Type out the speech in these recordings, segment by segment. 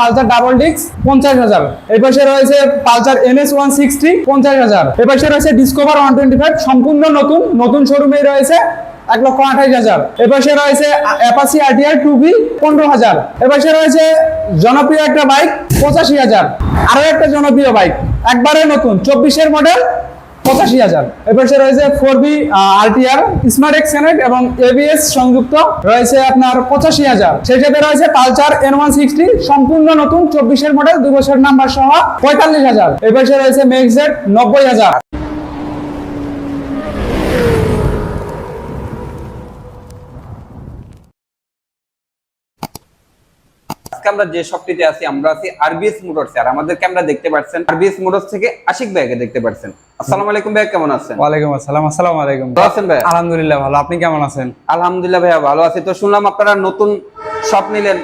Pulsar double ডিক্স পঞ্চাশ হাজার। এই পাশে রয়েছে পালসার এনএস ওয়ান সিক্সটি পঞ্চাশ হাজার। এ পাশে রয়েছে ডিসকভার ওয়ান টোয়েন্টি ফাইভ, সম্পূর্ণ নতুন নতুন শোরুমে রয়েছে এক লক্ষ আঠাইশ হাজার। এ পাশে রয়েছে অ্যাপাসি আরটিআর টু বি পনেরো হাজার। এ পাশে রয়েছে জনপ্রিয় একটা বাইক পঁচাশি হাজার। আরও একটা জনপ্রিয় বাইক, একবারে নতুন, চব্বিশের মডেল পঁচাশি হাজার। এপাশে রয়েছে four V RTR smart X connect এবং এবিএস সংযুক্ত। রয়েছে আপনার পঁচাশি হাজার। সেই সাথে রয়েছে পালচার এন ওয়ান সিক্সটি সম্পূর্ণ নতুন চব্বিশের মডেল দুই বছর নাম্বার সহ পঁয়তাল্লিশ হাজার। এপাশে রয়েছে মেক্সেট নব্বই হাজার। আজকে আমরা যে শপটিতে আছি আমরা আছি আরবিএস মোটরস আর আমাদের ক্যামেরা দেখতে পাচ্ছেন আরবিএস মোটরস থেকে আশিক ভাইকে দেখতে পাচ্ছেন। আসসালামু আলাইকুম ভাই কেমন আছেন? ওয়ালাইকুম আসসালাম আসসালামু আলাইকুম। ভালো আছেন ভাই আলহামদুলিল্লাহ ভালো। আপনি কেমন আছেন? আলহামদুলিল্লাহ ভাইয়া ভালো আছি। তো শুনলাম আপনারা নতুন শপ নিলেন।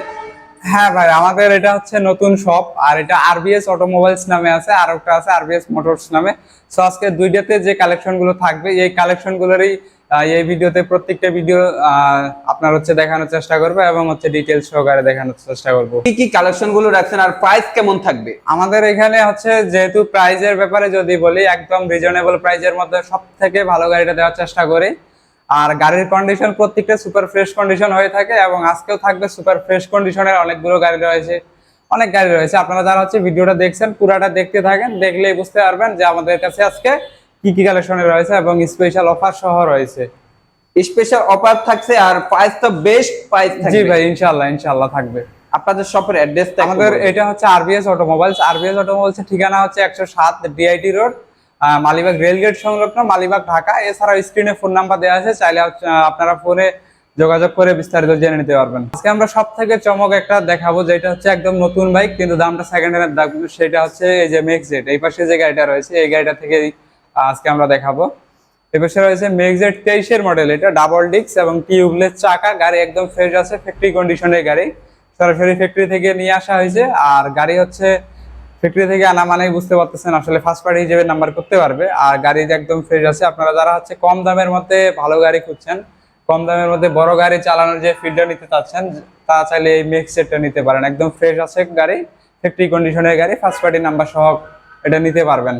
হ্যাঁ ভাই আমাদের এটা হচ্ছে নতুন শপ আর এটা আরবিএস অটোমোবাইলস নামে আছে আর একটা আছে আরবিএস মোটরস নামে। সো আজকে দুইটাতে যে কালেকশনগুলো থাকবে এই কালেকশন গুলোরই আহ, এই ভিডিওতে প্রত্যেকটা ভিডিও আপনার হচ্ছে দেখানোর চেষ্টা করবে এবং হচ্ছে ডিটেলস সহকারে দেখানোর চেষ্টা করব। কি কি কালেকশনগুলো রাখছেন আর প্রাইস কেমন থাকবে? আমাদের এখানে হচ্ছে যেহেতু প্রাইজের ব্যাপারে যদি বলি একদম রিজনেবল প্রাইজের মধ্যে সব থেকে ভালো গাড়িটা দেওয়ার চেষ্টা করি। আর গাড়ির কন্ডিশন প্রত্যেকটা সুপার ফ্রেশ কন্ডিশন হয়ে থাকে এবং আজকেও থাকবে সুপার ফ্রেশ কন্ডিশনের অনেকগুলো গাড়ি রয়েছে অনেক গাড়ি রয়েছে। আপনারা যারা হচ্ছে ভিডিওটা দেখছেন পুরাটা দেখতে থাকেন দেখলেই বুঝতে পারবেন যে আমাদের কাছে আজকে কি কি কালেকশনে রয়েছে এবং স্পেশাল অফার সহ রয়েছে। স্পেশাল অফার থাকছে আর প্রাইস তো বেশ প্রাইস থাকবে। জি ভাই ইনশাল্লাহ ইনশাল্লাহ থাকবে। আপনাদের শপের অ্যাড্রেস আমাদের এটা হচ্ছে আরবিএস অটোমোবাইলস আরবিএস অটোমোবাইলস ঠিকানা হচ্ছে একশো সাত ডিআইটি রোড মালিবাগ রেলগেট সংলগ্ন মালিবাগ ঢাকা। এছাড়াও স্ক্রিনে ফোন নাম্বার দেওয়া আছে চাইলে আপনারা ফোনে যোগাযোগ করে বিস্তারিত জেনে নিতে পারবেন। আজকে আমরা সব থেকে চমক একটা দেখাবো যেটা হচ্ছে একদম নতুন বাইক কিন্তু দামটা সেকেন্ড হ্যান্ডের দাম সেটা হচ্ছে এই যে মেক্সেট এই পাশে যে গাড়িটা রয়েছে এই গাড়িটা থেকে আজকে আমরা দেখাবো। এই পাশে রয়েছে মেক্সেট তেইশের মডেল এটা ডাবল ডিক্স এবং টিউবলেস চাকা, গাড়ি একদম ফ্রেশ আছে ফ্যাক্টরি কন্ডিশনের গাড়ি। সরাসরি ফ্যাক্টরি থেকে নিয়ে আসা হয়েছে, আর গাড়ি হচ্ছে ফ্যাক্টরি থেকে আনা মানেই বুঝতে পারতেছেন, আসলে ফার্স্ট পার্টি হিসেবে নাম্বার করতে পারবে। আর গাড়ি একদম ফ্রেশ আছে, আপনারা যারা হচ্ছে কম দামের মধ্যে ভালো গাড়ি খুঁজছেন, কম দামের মধ্যে বড় গাড়ি চালানোর যে ফিল্ডটা নিতে চাচ্ছেন, তা চাইলে এই মেক্স সেটটা নিতে পারেন। একদম ফ্রেশ আছে গাড়ি ফ্যাক্টরি কন্ডিশনের গাড়ি ফার্স্ট পার্টি নাম্বার সহ এটা নিতে পারবেন।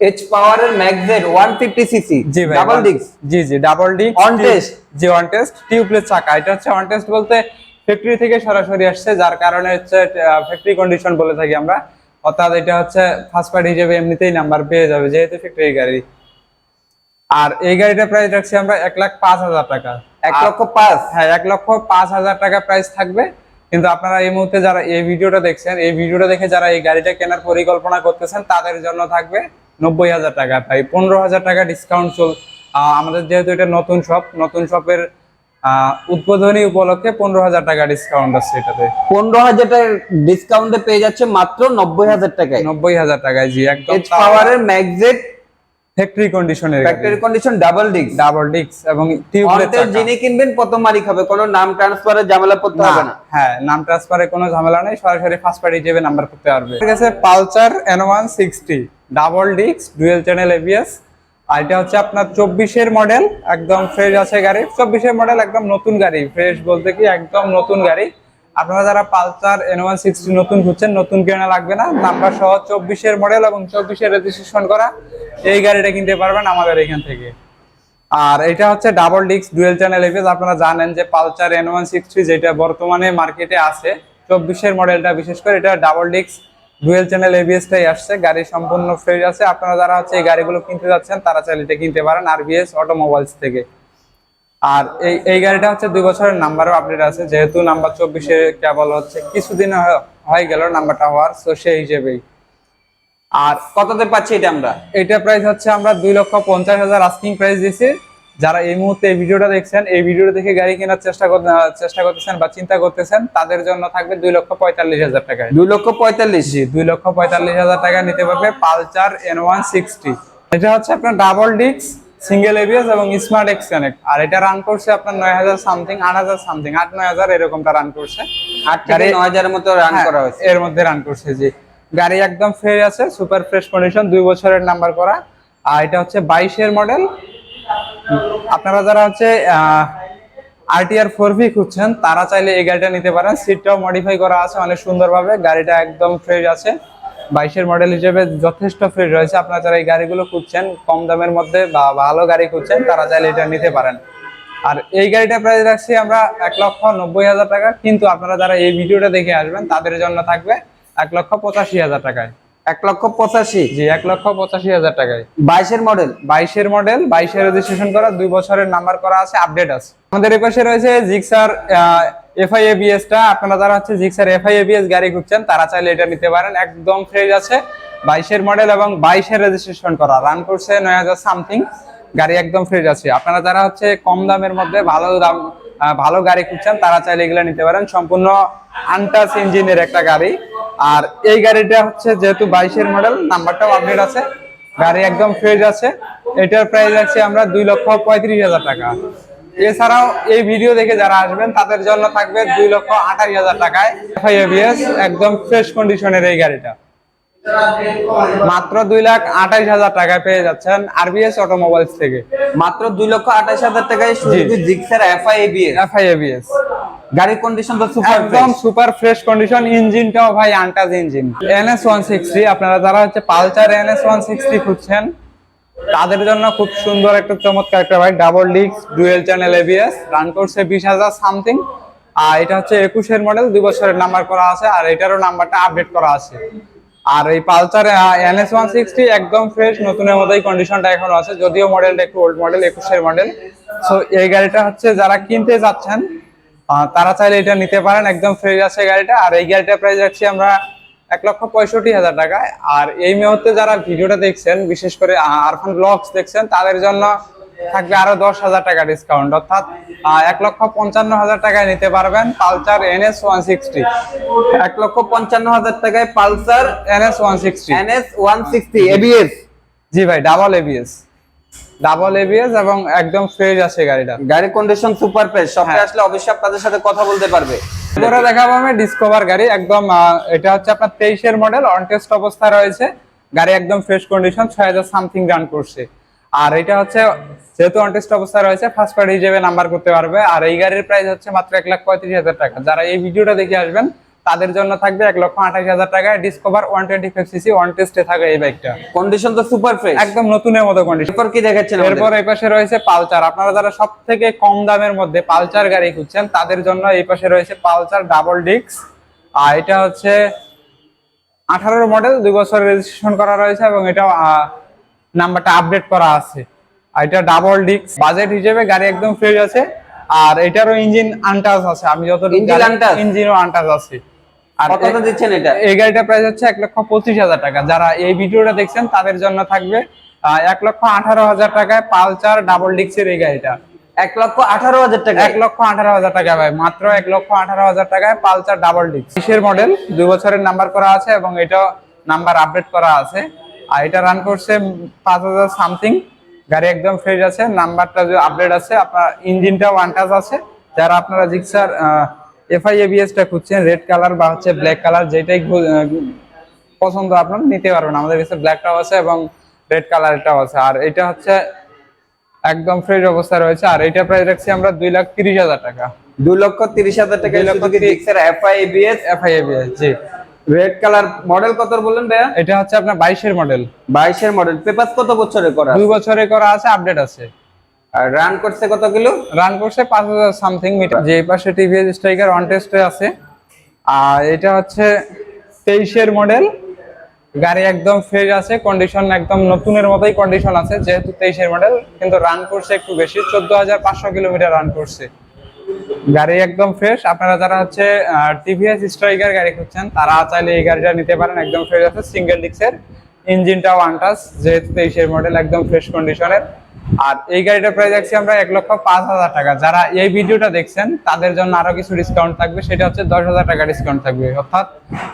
এইচ পাওয়ারের ম্যাক্সেট 150 সিসি জি ভাই ডাবল ডিস্ক জি জি ডাবল ডি On test? জি অন টেস্ট টিউবলেস চাকা। এটা হচ্ছে অন টেস্ট বলতে ফ্যাক্টরি থেকে সরাসরি আসছে যার কারণে হচ্ছে ফ্যাক্টরি কন্ডিশন বলে থাকি আমরা। অর্থাৎ এটা হচ্ছে ফার্স্ট পার্টি হিসেবে এমনিতেই নাম্বার পেয়ে যাবে যেহেতু ফ্যাক্টরি গাড়ি। আর এই গাড়িটা প্রাইস রাখছি আমরা এক লাখ পাঁচ হাজার টাকা। এক লক্ষ পাঁচ। হ্যাঁ এক লক্ষ পাঁচ হাজার টাকা প্রাইস থাকবে। কিন্তু আপনারা এই মুহূর্তে যারা এই ভিডিওটা দেখছেন এই ভিডিওটা দেখে যারা এই গাড়িটা কেনার পরিকল্পনা করতেছেন তাদের জন্য থাকবে নব্বই হাজার টাকা। তাই পনেরো হাজার টাকা ডিসকাউন্ট চল আমাদের যেহেতু এটা নতুন শপ নতুন শপের উদ্বোধনী উপলক্ষে পনেরো হাজার টাকা ডিসকাউন্ট আছে এটাতে। পনেরো হাজার টাকার ডিসকাউন্টে পেয়ে যাচ্ছে মাত্র নব্বই হাজার টাকায়। নব্বই হাজার টাকায় জি একদম পাওয়ারের ম্যাক্সেট ফ্যাক্টরি কন্ডিশনের factory condition double disc double ডিক্স এবং টিউবলেস অন্তের যিনি কিনবেন প্রথম মালিক হবে কোনো নাম ট্রান্সফারের ঝামেলা পড়তে হবে না। হ্যাঁ নাম ট্রান্সফারে কোনো ঝামেলা নেই সরাসরি ফার্স্ট পার্টি হিসেবে নাম্বার করতে পারবে। ঠিক আছে Pulsar N one sixty double ডিক্স ডুয়েল চ্যানেল এবিএস আর এটা হচ্ছে আপনার চব্বিশের মডেল, একদম ফ্রেশ আছে গাড়ি। চব্বিশের মডেল একদম নতুন গাড়ি ফ্রেশ বলতে কি একদম নতুন গাড়ি। আপনারা যারা পালসার এন ওয়ান সিক্সটি নতুন খুঁজছেন, নতুন কেনা লাগবে না। নাম্বার সহ চব্বিশের মডেল এবং চব্বিশের রেজিস্ট্রেশন করা, এই গাড়িটা কিনতে পারবেন আমাদের এখান থেকে। আর এটা হচ্ছে double disc, dual channel ABS আপনারা জানেন যে পালসার এন ওয়ান সিক্সটি যেটা বর্তমানে মার্কেটে আছে, চব্বিশের মডেলটা বিশেষ করে এটা ডাবল ডিস্ক ডুয়েল চ্যানেল এবিএসটাই আসছে, গাড়ি সম্পূর্ণ ফ্রেশ আছে। আপনারা যারা হচ্ছে এই গাড়িগুলো কিনতে যাচ্ছেন, তারা চাইলে এটা কিনতে পারেন আরবিএস অটোমোবাইলস থেকে। আর এই এই গাড়িটা হচ্ছে দুই বছরের নাম্বারও আপডেট আছে, যেহেতু নাম্বার চব্বিশে কেবল হচ্ছে, কিছুদিন হয়ে গেল নাম্বারটা হওয়ার তো সেই হিসেবেই। আর কততে পাচ্ছি এটা আমরা? এটা প্রাইস হচ্ছে আমরা দুই লক্ষ পঞ্চাশ হাজার আস্কিং প্রাইস দিয়েছি যারা এই মুহূর্তে এই ভিডিওটা দেখছেন এই ভিডিওটা দেখে গাড়ি কেনার চেষ্টা চেষ্টা করতেছেন বা চিন্তা করতেছেন তাদের জন্য থাকবে দুই লক্ষ পঁয়তাল্লিশ হাজার টাকায়। দুই লক্ষ পঁয়তাল্লিশ। দুই লক্ষ পঁয়তাল্লিশ হাজার টাকা নিতে পারবে পালচার এন ওয়ান সিক্সটি এটা হচ্ছে আপনার ডাবল ডিস্ক সিঙ্গেল এবিএস এবং স্মার্ট এক্স কানেক্ট। আর এটা রান করছে আপনার নয় হাজার সামথিং আট হাজার সামথিং। আট নয় হাজার এরকমটা রান করছে। আট থেকে নয় হাজারের মতো রান হ্যাঁ, করা হয়েছে। এর মধ্যে রান করছে জি। গাড়ি একদম ফ্রেশ আছে সুপার ফ্রেশ কন্ডিশন দুই বছরের নাম্বার করা। আর এটা হচ্ছে বাইশের মডেল আপনারা যারা হচ্ছে আরটিআর ফোর ভি খুঁজছেন, তারা চাইলে এই গাড়িটা নিতে পারেন। সিটটাও মডিফাই করা আছে অনেক সুন্দরভাবে। গাড়িটা একদম ফ্রেশ আছে। বাইশের মডেল হিসেবে যথেষ্ট ফ্রেশ রয়েছে। আপনারা যারা এই গাড়িগুলো খুঁজছেন, কম দামের মধ্যে বা ভালো গাড়ি খুঁজছেন, তারা চাইলে এটা নিতে পারেন। আর এই গাড়িটা প্রাইস রাখছি আমরা এক লক্ষ নব্বই হাজার টাকা। কিন্তু আপনারা যারা এই ভিডিওটা দেখে আসবেন, তাদের জন্য থাকবে এক লক্ষ পঁচাশি হাজার টাকায়। এক লক্ষ পঁচাশি। জি এক লক্ষ পঁচাশি হাজার টাকায়। বাইশের মডেল বাইশের মডেল বাইশের রেজিস্ট্রেশন করা দুই বছরের নাম্বার করা আছে আপডেট আছে। আমাদের এই পাশে রয়েছে জিক্সার এফআই এবিএস টা। আপনারা যারা হচ্ছে জিক্সার এফআই এবিএস গাড়ি খুঁজছেন তারা চাইলে এটা নিতে পারেন। একদম ফ্রেশ আছে। বাইশের মডেল এবং বাইশের রেজিস্ট্রেশন করা। রান করছে নয় হাজার সামথিং গাড়ি একদম ফ্রেশ আছে। আপনারা যারা হচ্ছে কম দামের মধ্যে ভালো দাম ভালো গাড়ি খুঁজছেন, তারা চাইলে এগুলো নিতে পারেন। সম্পূর্ণ আনটাচ ইঞ্জিনের একটা গাড়ি। আর এই গাড়িটা হচ্ছে যেহেতু বাইশের মডেল নাম্বারটাও আপডেট আছে। গাড়ি একদম ফ্রেশ আছে। এটার প্রাইস আছে আমরা দুই লক্ষ পঁয়ত্রিশ হাজার টাকা। এছাড়াও এই ভিডিও দেখে যারা আসবেন, তাদের জন্য থাকবে দুই লক্ষ আঠাশ হাজার টাকায় একদম ফ্রেশ কন্ডিশনের এই গাড়িটা। মাত্র দুই লাখ আঠাইশ হাজার টাকায় পেয়ে যাচ্ছেন আরবিএস অটোমোবাইলস থেকে। মাত্র দুই লক্ষ আঠাইশ হাজার টাকায় Suzuki Gixxer FI ABS FI ABS গাড়ির কন্ডিশন তো সুপার একদম সুপার ফ্রেশ কন্ডিশন ইঞ্জিনটাও ভাই untouched engine NS one sixty আপনারা যারা হচ্ছে এনএস ওয়ান সিক্সটি খুঁজছেন তাদের জন্য খুব সুন্দর একটা চমৎকার একটা bike double disc dual channel ABS run করছে বিশ হাজার সামথিং আর এটা হচ্ছে একুশের মডেল দুই বছরের নাম্বার করা আছে আর এটারও নাম্বারটা আপডেট করা আছে। আর এই পালসার এনএস ওয়ান সিক্সটি একদম ফ্রেশ নতুনের মতোই কন্ডিশনটা এখনও আছে, যদিও মডেলটা একটু ওল্ড মডেল একুশের মডেল সো এই গাড়িটা হচ্ছে যারা কিনতে যাচ্ছেন তারা চাইলে এটা নিতে পারেন, একদম ফ্রেশ আছে গাড়িটা। আর এই গাড়িটার প্রাইস রাখছি আমরা এক লক্ষ পঁয়ষট্টি হাজার টাকায়। আর এই মুহূর্তে যারা ভিডিওটা দেখছেন, বিশেষ করে আরফান ব্লগস দেখছেন, তাদের জন্য থাকবে আরও দশ হাজার টাকা ডিসকাউন্ট অর্থাৎ এক লক্ষ পঞ্চান্ন হাজার টাকায় নিতে পারবেন পালচার এনএস ওয়ান সিক্সটি। এক লক্ষ পঞ্চান্ন হাজার টাকায় Pulsar NS one sixty. NS one sixty ABS জি ভাই ডাবল এবিএস ডাবল এবিএস এবং একদম ফ্রেশ আছে গাড়িটা। গাড়ির কন্ডিশন সুপার ফ্রেশ হ্যাঁ। আসলে অবশ্যই আপনাদের সাথে কথা বলতে পারবে। এরপরে দেখাবো আমি ডিসকভার গাড়ি একদম এটা হচ্ছে আপনার তেইশের মডেল অন টেস্ট অবস্থা রয়েছে। গাড়ি একদম ফ্রেশ কন্ডিশন ছয় হাজার সামথিং রান করছে। আর এটা হচ্ছে যেহেতু অন অবস্থায় রয়েছে ফার্স্ট পার্টি হিসেবে নাম্বার করতে পারবে। আর এই গাড়ির প্রাইস হচ্ছে মাত্র এক লাখ পঁয়ত্রিশ হাজার টাকা। যারা এই ভিডিওটা দেখে আসবেন তাদের জন্য থাকবে এক লক্ষ আঠাশ হাজার টাকায় Discover one twenty five CC on টেস্টে থাকে এই বাইকটা কন্ডিশন তো সুপার ফ্রেশ একদম নতুনের মতো কন্ডিশন এরপর কি দেখাচ্ছেন এরপর এই পাশে রয়েছে পালচার। আপনারা যারা সব থেকে কম দামের মধ্যে পালচার গাড়ি খুঁজছেন তাদের জন্য এই পাশে রয়েছে পালচার ডাবল ডিস্ক আর এটা হচ্ছে আঠারোর মডেল দুই বছর রেজিস্ট্রেশন করা রয়েছে এবং এটা নাম্বারটা আপডেট করা আছে। আর এটা ডাবল ডিস্ক বাজেট হিসেবে গাড়ি একদম ফ্রেশ আছে আর এটারও ইঞ্জিন আনটাচ আছে। আমি যত Engine untouched? ইঞ্জিনও আনটাচ আছে। আর কতটা দিচ্ছেন এটা? এই গাড়িটা প্রাইস হচ্ছে এক লক্ষ পঁচিশ হাজার টাকা। যারা এই ভিডিওটা দেখছেন তাদের জন্য থাকবে এক লক্ষ আঠারো হাজার টাকায় পালচার ডাবল ডিক্সের এই গাড়িটা। এক লক্ষ আঠারো হাজার টাকা এক লক্ষ আঠারো হাজার টাকা ভাই মাত্র এক লক্ষ আঠারো হাজার টাকায় পালচার ডাবল ডিক্স বিশের মডেল দুই বছরের নাম্বার করা আছে এবং এটা নাম্বার আপডেট করা আছে। আর এটা রান করছে পাঁচ হাজার সামথিং গাড়ি একদম ফ্রেশ আছে নাম্বারটা যে আপডেট আছে আপনার ইঞ্জিনটাও ওয়ান টাচ আছে। যারা আপনারা জিক্সার এফআই এবিএস টা খুঁজছেন রেড কালার বা হচ্ছে ব্ল্যাক কালার যেটাই পছন্দ আপনার নিতে পারবেন। আমাদের কাছে ব্ল্যাকটাও আছে এবং রেড কালারটাও আছে। আর এটা হচ্ছে একদম ফ্রেশ অবস্থা রয়েছে। আর এটা প্রাইস রাখছি আমরা দুই লাখ তিরিশ হাজার টাকা। দুই লক্ষ তিরিশ হাজার টাকা এফআই এবিএস এফআই এবিএস জি। রেড কালার মডেল কত বললেন ভাইয়া? এটা হচ্ছে আপনার বাইশের মডেল বাইশের মডেল পেপার কত বছরের করা দুই বছরে করা আছে আপডেট আছে। আর রান করছে কত কিলো? রান করছে পাঁচ হাজার সামথিং মিটার যে পাশে টিভিএস স্ট্রাইকার অন টেস্টে আছে। আর এটা হচ্ছে তেইশের মডেল গাড়ি একদম ফ্রেশ আছে কন্ডিশন একদম নতুনের মতোই কন্ডিশন আছে। যেহেতু তেইশের মডেল কিন্তু রান করছে একটু বেশি। চোদ্দ হাজার পাঁচশো কিলোমিটার রান করছে। গাড়ি একদম ফ্রেশ আপনারা যারা হচ্ছে টিভিএস স্ট্রাইকার গাড়ি খুঁজছেন, তারা চাইলে এই গাড়িটা নিতে পারেন। একদম ফ্রেশ আছে সিঙ্গেল ডিক্সের ইঞ্জিনটা ওয়ান আনটাস যেহেতু তেইশের মডেল একদম ফ্রেশ কন্ডিশনের আর এই গাড়িটার প্রাইস রাখছি আমরা এক লক্ষ পাঁচ হাজার টাকা। যারা এই ভিডিওটা দেখছেন, তাদের জন্য আরও কিছু ডিসকাউন্ট থাকবে। সেটা হচ্ছে দশ হাজার টাকা ডিসকাউন্ট থাকবে। অর্থাৎ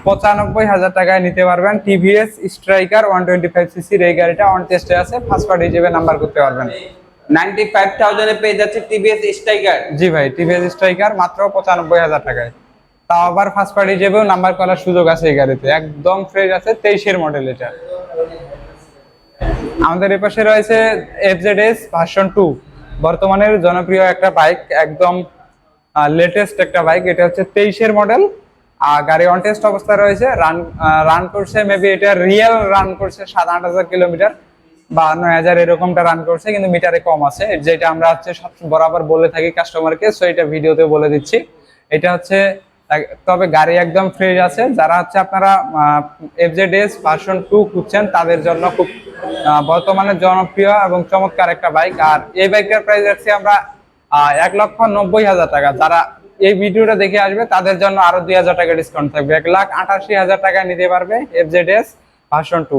পঁচানব্বই হাজার টাকায় নিতে পারবেন TVS Stryker one twenty five সিসির এই গাড়িটা অন টেস্টে আছে ফার্স্ট পার্টি হিসেবে নাম্বার করতে পারবেন। নাইনটি ফাইভ থাউজেন্ডে পেয়ে যাচ্ছে টিভিএস স্ট্রাইকার। জি ভাই, টিভিএস স্ট্রাইকার মাত্র পঁচানব্বই হাজার টাকায়। তাও আবার ফার্স্ট পার্টি হিসেবেও নাম্বার করার সুযোগ আছে এই গাড়িতে। একদম ফ্রেশ আছে, তেইশের মডেল এটা। আমাদের এ পাশে রয়েছে এফজেড এস ভার্সন টু বর্তমানের জনপ্রিয় একটা বাইক একদম লেটেস্ট একটা বাইক এটা হচ্ছে তেইশের মডেল আর গাড়ি অন টেস্ট অবস্থায় রয়েছে রান রান করছে মেবি এটা রিয়েল রান করছে, সাত আট হাজার কিলোমিটার বা নয় হাজার এরকমটা রান করছে, কিন্তু মিটারে কম আছে। যেটা আমরা হচ্ছে সব বরাবর বলে থাকি কাস্টমারকে সো এটা ভিডিওতে বলে দিচ্ছি। এটা হচ্ছে তবে গাড়ি একদম ফ্রেশ আছে। যারা হচ্ছে আপনারা এফজেড এস ভার্সন টু খুঁজছেন, তাদের জন্য খুব বর্তমানে জনপ্রিয় এবং চমৎকার একটা বাইক আর এই বাইকটার প্রাইস রাখছি আমরা এক লক্ষ নব্বই হাজার টাকা। যারা এই ভিডিওটা দেখে আসবে, তাদের জন্য আরও দুই হাজার টাকা ডিসকাউন্ট থাকবে। এক লাখ আটাশি হাজার টাকা নিতে পারবে এফজেড এস ভার্সন টু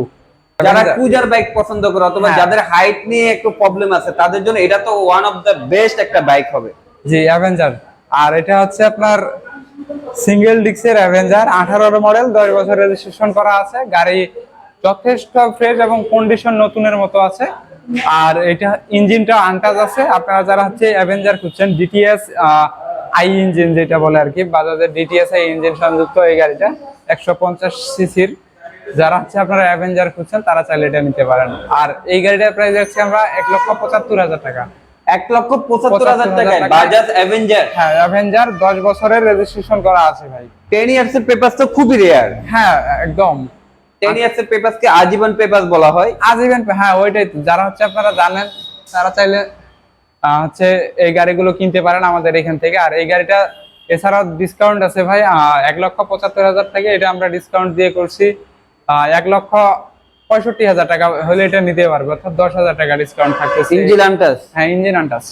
যারা ক্রুজার বাইক পছন্দ করে অথবা হ্যাঁ। যাদের হাইট নিয়ে একটু প্রবলেম আছে তাদের জন্য এটা তো ওয়ান অফ দ্য বেস্ট একটা বাইক হবে। জি অ্যাভেঞ্জার আর এটা হচ্ছে আপনার সিঙ্গেল ডিক্সের অ্যাভেঞ্জার আঠারোর মডেল দশ বছর রেজিস্ট্রেশন করা আছে। গাড়ি যথেষ্ট ফ্রেশ এবং কন্ডিশন নতুনের মতো আছে। আর এটা ইঞ্জিনটা আনটাচ আছে। আপনারা যারা হচ্ছে অ্যাভেঞ্জার খুঁজছেন ডিটিএস আই ইঞ্জিন যেটা বলে আর কি বাজাজের ডিটিএস আই ইঞ্জিন সংযুক্ত এই গাড়িটা একশো পঞ্চাশ সিসির যারা হচ্ছে আপনারা অ্যাভেঞ্জার খুঁজছেন তারা চাইলে এটা নিতে পারেন। আর এই গাড়িটার প্রাইস যাচ্ছে আমরা এক লক্ষ পঁচাত্তর হাজার টাকা। এক লক্ষ পঁচাত্তর হাজার 75,000 টাকায়। বাজাজ অ্যাভেঞ্জার হ্যাঁ অ্যাভেঞ্জার দশ বছরের রেজিস্ট্রেশন করা আছে ভাই। টেন ইয়ার্স এর পেপার তো খুবই রেয়ার হ্যাঁ একদম। টেন ইয়ার্স এর পেপার কে আজীবন পেপার বলা হয়? আজীবন হ্যাঁ ওইটাই তো। যারা হচ্ছে আপনারা জানেন তারা চাইলে হচ্ছে এই গাড়িগুলো কিনতে পারেন আমাদের এখান থেকে। আর এই গাড়িটা এছাড়াও ডিসকাউন্ট আছে ভাই এক লক্ষ পঁচাত্তর হাজার টাকা। এটা আমরা ডিসকাউন্ট দিয়ে করছি। এক লক্ষ পঁয়ষট্টি হাজার টাকা হলে এটা নিতে পারবে অর্থাৎ দশ হাজার টাকা ডিসকাউন্ট থাকতেছে। Engine untouched? হ্যাঁ ইঞ্জিন আন্টাস।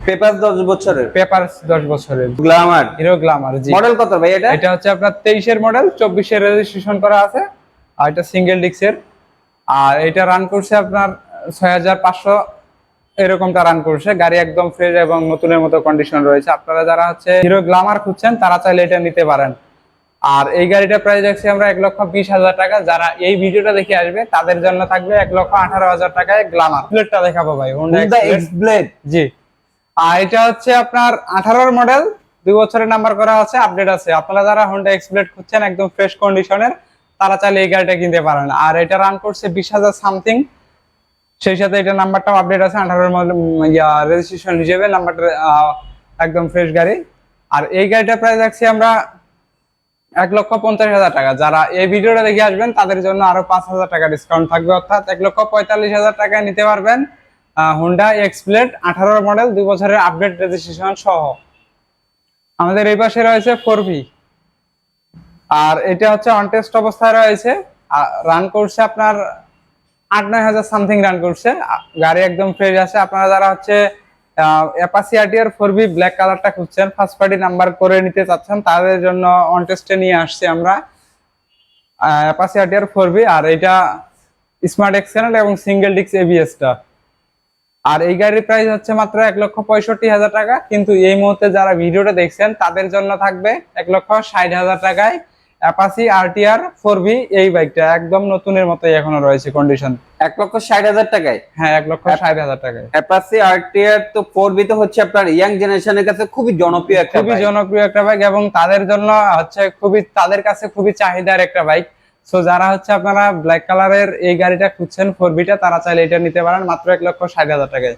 পেপার দশ বছরের? পেপার দশ বছরের। গ্লামার হিরো গ্লামার জি। মডেল কত ভাই এটা? এটা হচ্ছে আপনার তেইশের মডেল চব্বিশের রেজিস্ট্রেশন করা আছে আর এটা সিঙ্গেল ডিক্সের আর এটা রান করছে আপনার ছয় হাজার পাঁচশো এরকমটা রান করছে। গাড়ি একদম ফ্রেশ এবং নতুনের মতো কন্ডিশন রয়েছে। আপনারা যারা হচ্ছে হিরো গ্লামার খুঁজছেন তারা চাইলে এটা নিতে পারেন। আর এই গাড়িটা প্রাইস রাখছি আমরা এক লক্ষ বিশ হাজার টাকা। যারা এই ভিডিওটা দেখে আসবে তাদের জন্য থাকবে এক লক্ষ আঠারো হাজার টাকায় গ্লামার প্লেটটা দেখাবো ভাই ব্লেড জি। আর এটা হচ্ছে আপনার আঠারোর মডেল দুই বছরের নাম্বার করা আছে আপডেট আছে। আপনারা যারা হোন্ডা এক্সপ্লেট খুঁজছেন একদম ফ্রেশ কন্ডিশনের তারা চাইলে এই গাড়িটা কিনতে পারেন। আর এটা রান করছে বিশ হাজার সামথিং সেই সাথে এটা নাম্বারটাও আপডেট আছে আঠারোর মডেল রেজিস্ট্রেশন হিসেবে নাম্বারটা একদম ফ্রেশ গাড়ি। আর এই গাড়িটা প্রাইস রাখছি আমরা এক লক্ষ পঞ্চাশ হাজার টাকা। যারা এই ভিডিওটা দেখে আসবেন, তাদের জন্য আরও পাঁচ হাজার টাকা ডিসকাউন্ট থাকবে। অর্থাৎ এক লক্ষ পঁয়তাল্লিশ হাজার টাকায় নিতে পারবেন হুন্ডা এক্সপ্লেট আঠারো মডেল দুই বছরের আপডেট রেজিস্ট্রেশন সহ। আমাদের এই পাশে রয়েছে ফোর ভি আর এটা হচ্ছে অনটেস্ট অবস্থায় রয়েছে। রান করছে আপনার আট নয় হাজার সামথিং রান করছে। গাড়ি একদম ফ্রেশ আছে। আপনারা যারা হচ্ছে Apache RTR four V black কালারটা খুঁজছেন ফার্স্ট পার্টি নাম্বার করে নিতে চাচ্ছেন, তাদের জন্য অনটেস্টে নিয়ে আসছি আমরা। অ্যাপাসি আরটিআর ফোর বি আর এটা স্মার্ট এক্সেল এবং সিঙ্গেল ডিক্স এবিএসটা আর এই গাড়ির প্রাইস হচ্ছে মাত্র এক লক্ষ পঁয়ষট্টি হাজার টাকা, কিন্তু এই মুহূর্তে যারা ভিডিওটা দেখছেন, তাদের জন্য থাকবে এক লক্ষ ষাট হাজার টাকায় অ্যাপাসি আরটিআর ফোর বি এই বাইকটা একদম নতুনের মতোই এখনও রয়েছে কন্ডিশন এক লক্ষ ষাট হাজার টাকায়? হ্যাঁ এক লক্ষ ষাট হাজার টাকায়। অ্যাপাসি আরটিআর তো ফোর বি তো হচ্ছে আপনার ইয়াং জেনারেশনের কাছে খুবই জনপ্রিয় একটা খুবই জনপ্রিয় একটা বাইক এবং তাদের জন্য হচ্ছে খুবই তাদের কাছে খুবই চাহিদার একটা বাইক সো যারা হচ্ছে আপনারা ব্ল্যাক কালারের এই গাড়িটা খুঁজছেন ফোর বিটা তারা চাইলে এটা নিতে পারেন মাত্র এক লক্ষ ষাট হাজার টাকায়।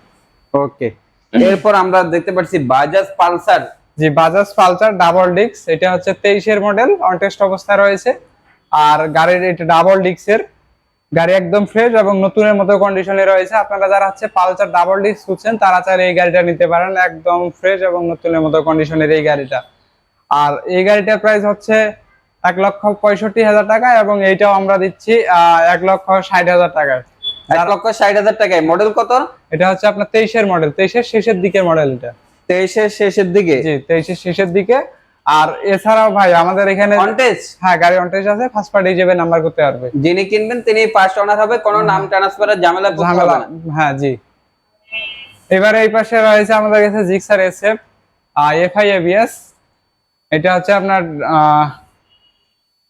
ওকে এরপর আমরা দেখতে পাচ্ছি বাজাজ পালসার জি বাজাজ পালসার ডাবল ডিক্স এটা হচ্ছে তেইশের মডেল অনটেস্ট অবস্থায় রয়েছে। আর গাড়ির এটা ডাবল ডিক্সের গাড়ি একদম ফ্রেশ এবং নতুনের মতো কন্ডিশনে রয়েছে। আপনারা যারা হচ্ছে পালসার ডাবল ডিক্স খুঁজছেন তারা চাইলে এই গাড়িটা নিতে পারেন একদম ফ্রেশ এবং নতুনের মতো কন্ডিশনের এই গাড়িটা। আর এই গাড়িটার প্রাইস হচ্ছে এক লক্ষ পঁয়ষট্টি হাজার টাকা এবং এইটাও আমরা দিচ্ছি আহ, এক লক্ষ ষাট হাজার টাকায়। এক লক্ষ ষাট হাজার টাকায়। মডেল কত? এটা হচ্ছে আপনার তেইশের মডেল তেইশের শেষের দিকের মডেল এটা। তেইশের শেষের দিকে? জি তেইশের শেষের দিকে। আর এছাড়াও ভাই আমাদের এখানে কন্টেস্ট হ্যাঁ গাড়ি অনটেজ আছে ফার্স্ট পার্টি হিসেবে নাম্বার করতে পারবে। যিনি কিনবেন তিনি ফার্স্ট ওনার হবে কোনো নাম ট্রান্সফারের ঝামেলা ঝামেলা হবে না। হ্যাঁ জি। এবারে এই পাশে রয়েছে আমাদের কাছে জিক্সার এসএফ এফআই এবিএস এটা হচ্ছে আপনার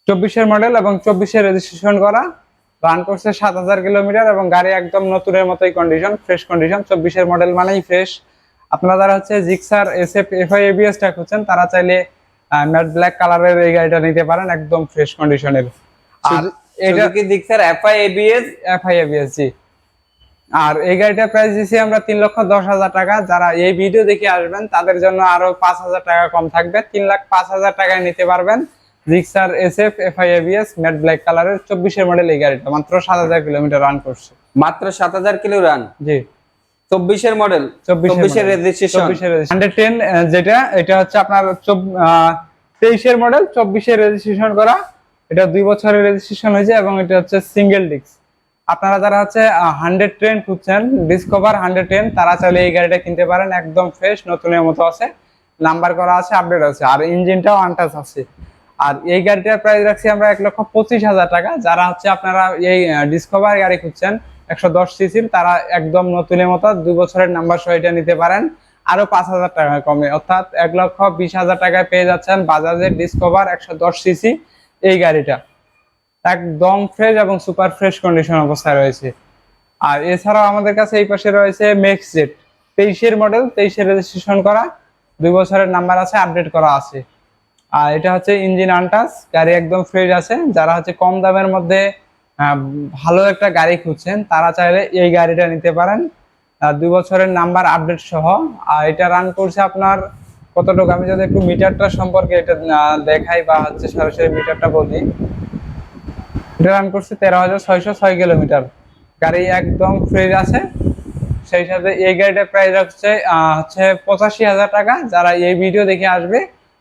চব্বিশের মডেল এবং চব্বিশের রেজিস্ট্রেশন করা। রান করছে সাত হাজার কিলোমিটার এবং গাড়ি একদম নতুনের মতোই কন্ডিশন ফ্রেশ কন্ডিশন চব্বিশের মডেল মানেই ফ্রেশ আপনারা যারা হচ্ছে জিক্সার এসএফ এফআই এবিএস টা খুঁজছেন তারা চাইলে ম্যাট ব্ল্যাক কালারের এই গাড়িটা নিতে পারেন একদম ফ্রেশ কন্ডিশনের আর এটা কি Gixxer FI ABS FI ABS জি। আর এই গাড়িটার প্রাইস দিচ্ছি আমরা তিন লক্ষ দশ হাজার টাকা। যারা এই ভিডিও দেখে আসবেন তাদের জন্য আরও পাঁচ হাজার টাকা কম থাকবে। তিন লাখ পাঁচ হাজার টাকায় নিতে পারবেন Gixxer S F F I ABS matte black কালারের চব্বিশের মডেল এই গাড়িটা মাত্র সাত হাজার কিলোমিটার রান করছে। মাত্র সাত হাজার কিলো রান জি। চব্বিশের মডেল 24 চব্বিশের রেজিস্ট্রেশন হান্ড্রেড টেন যেটা এটা হচ্ছে আপনার তেইশের মডেল চব্বিশের রেজিস্ট্রেশন করা। এটা দুই বছরের রেজিস্ট্রেশন হয়েছে এবং এটা হচ্ছে সিঙ্গেল ডিস্ক আপনারা যারা হচ্ছে হান্ড্রেড ট্রেন খুঁজছেন ডিসকভার হান্ড্রেড টেন তারা চাইলে এই গাড়িটা কিনতে পারেন একদম ফ্রেশ নতুনের মতো আছে। নাম্বার করা আছে আপডেট আছে আর ইঞ্জিনটাও আনটাচ আছে। আর এই গাড়িটার প্রাইস রাখছি আমরা এক লক্ষ পঁচিশ হাজার টাকা। যারা হচ্ছে আপনারা এই ডিসকভার গাড়ি খুঁজছেন একশো দশ সিসির, তারা একদম নতুনের মতো দুই বছরের নাম্বার সহ এটা নিতে পারেন। আরও পাঁচ হাজার টাকা কমে। অর্থাৎ এক লক্ষ বিশ হাজার টাকায় পেয়ে যাচ্ছেন বাজাজের ডিসকভার একশো দশ সিসি এই গাড়িটা। একদম ফ্রেশ এবং সুপার ফ্রেশ কন্ডিশন অবস্থায় রয়েছে। আর এছাড়াও আমাদের কাছে এই পাশে রয়েছে মেক্স জেট তেইশের মডেল তেইশের রেজিস্ট্রেশন করা। দুই বছরের নাম্বার আছে আপডেট করা আছে। আর এটা হচ্ছে ইঞ্জিন আনটাস গাড়ি একদম ফ্রেশ আছে। যারা হচ্ছে কম দামের মধ্যে ভালো একটা গাড়ি খুঁজছেন, তারা চাইলে এই গাড়িটা নিতে পারেন। দুই বছরের নাম্বার আপডেট সহ। আর এটা রান করছে আপনার কতটুকু? আমি যদি একটু মিটারটা সম্পর্কে এটা দেখাই বা হচ্ছে সরাসরি মিটারটা বলি। এটা রান করছে তেরো হাজার ছয়শো ছয় কিলোমিটার। গাড়ি একদম ফ্রেশ আছে। সেই সাথে এই গাড়িটার প্রাইস হচ্ছে হচ্ছে পঁচাশি হাজার টাকা। যারা এই ভিডিও দেখে আসবে,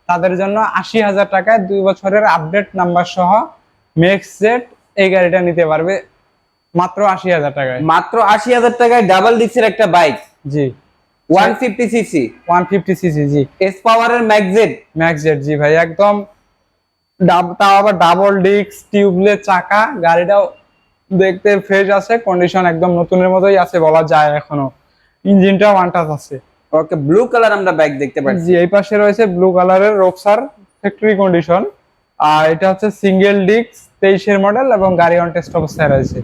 তাদের জন্য আশি হাজার টাকায় দুই বছরের আপডেট নাম্বার সহ মেক্স জেট এই গাড়িটা নিতে পারবে মাত্র আশি হাজার টাকায়। মাত্র আশি হাজার টাকায় ডাবল ডিক্সের একটা বাইক জি। One fifty CC one fifty CC জি। এস পাওয়ারের ম্যাগজেট ম্যাক্স জেট জি ভাই একদম তাও আবার ডাবল ডিস্ক টিউবলেস চাকা। গাড়িটাও দেখতে ফ্রেশ আছে কন্ডিশন একদম নতুনের মতোই আছে বলা যায় এখনও। ইঞ্জিনটাও ওয়ান্টাস আছে। ওকে ব্লু কালার আমরা বাইক দেখতে পাচ্ছি। জি এই পাশে রয়েছে ব্লু কালারের রোকসার ফ্যাক্টরি কন্ডিশন আর এটা হচ্ছে সিঙ্গেল ডিস্ক তেইশের মডেল এবং গাড়ি অন টেস্ট অবস্থায় রয়েছে।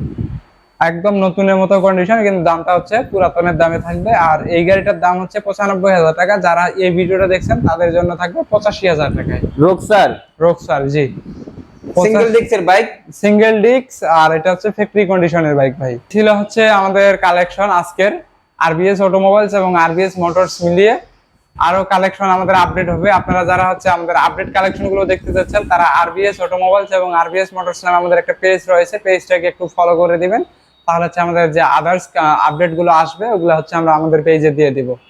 একদম নতুনের মতো কন্ডিশন কিন্তু দামটা হচ্ছে পুরাতনের দামে থাকবে। আর এই গাড়িটার দাম হচ্ছে পঁচানব্বই হাজার টাকা। যারা এই ভিডিওটা দেখছেন তাদের জন্য থাকবে পঁচাশি হাজার টাকায়। রোকসার রোকসার জি। সিঙ্গেল ডিক্সের বাইক সিঙ্গেল ডিস্ক আর এটা হচ্ছে ফ্যাক্টরি কন্ডিশনের বাইক ভাই। ছিল হচ্ছে আমাদের কালেকশন আজকের আরবিএস অটোমোবাইলস এবং আরবিএস মোটরস মিলিয়ে। আরও কালেকশন আমাদের আপডেট হবে। আপনারা যারা হচ্ছে আমাদের আপডেট কালেকশনগুলো দেখতে চাচ্ছেন, তারা আরবিএস অটোমোবাইলস এবং আরবিএস মোটরস নামে আমাদের একটা পেজ রয়েছে। পেজটাকে একটু ফলো করে দিবেন। তাহলে হচ্ছে আমাদের যে আদার্স আপডেটগুলো আসবে, ওগুলো হচ্ছে আমরা আমাদের পেজে দিয়ে দিব।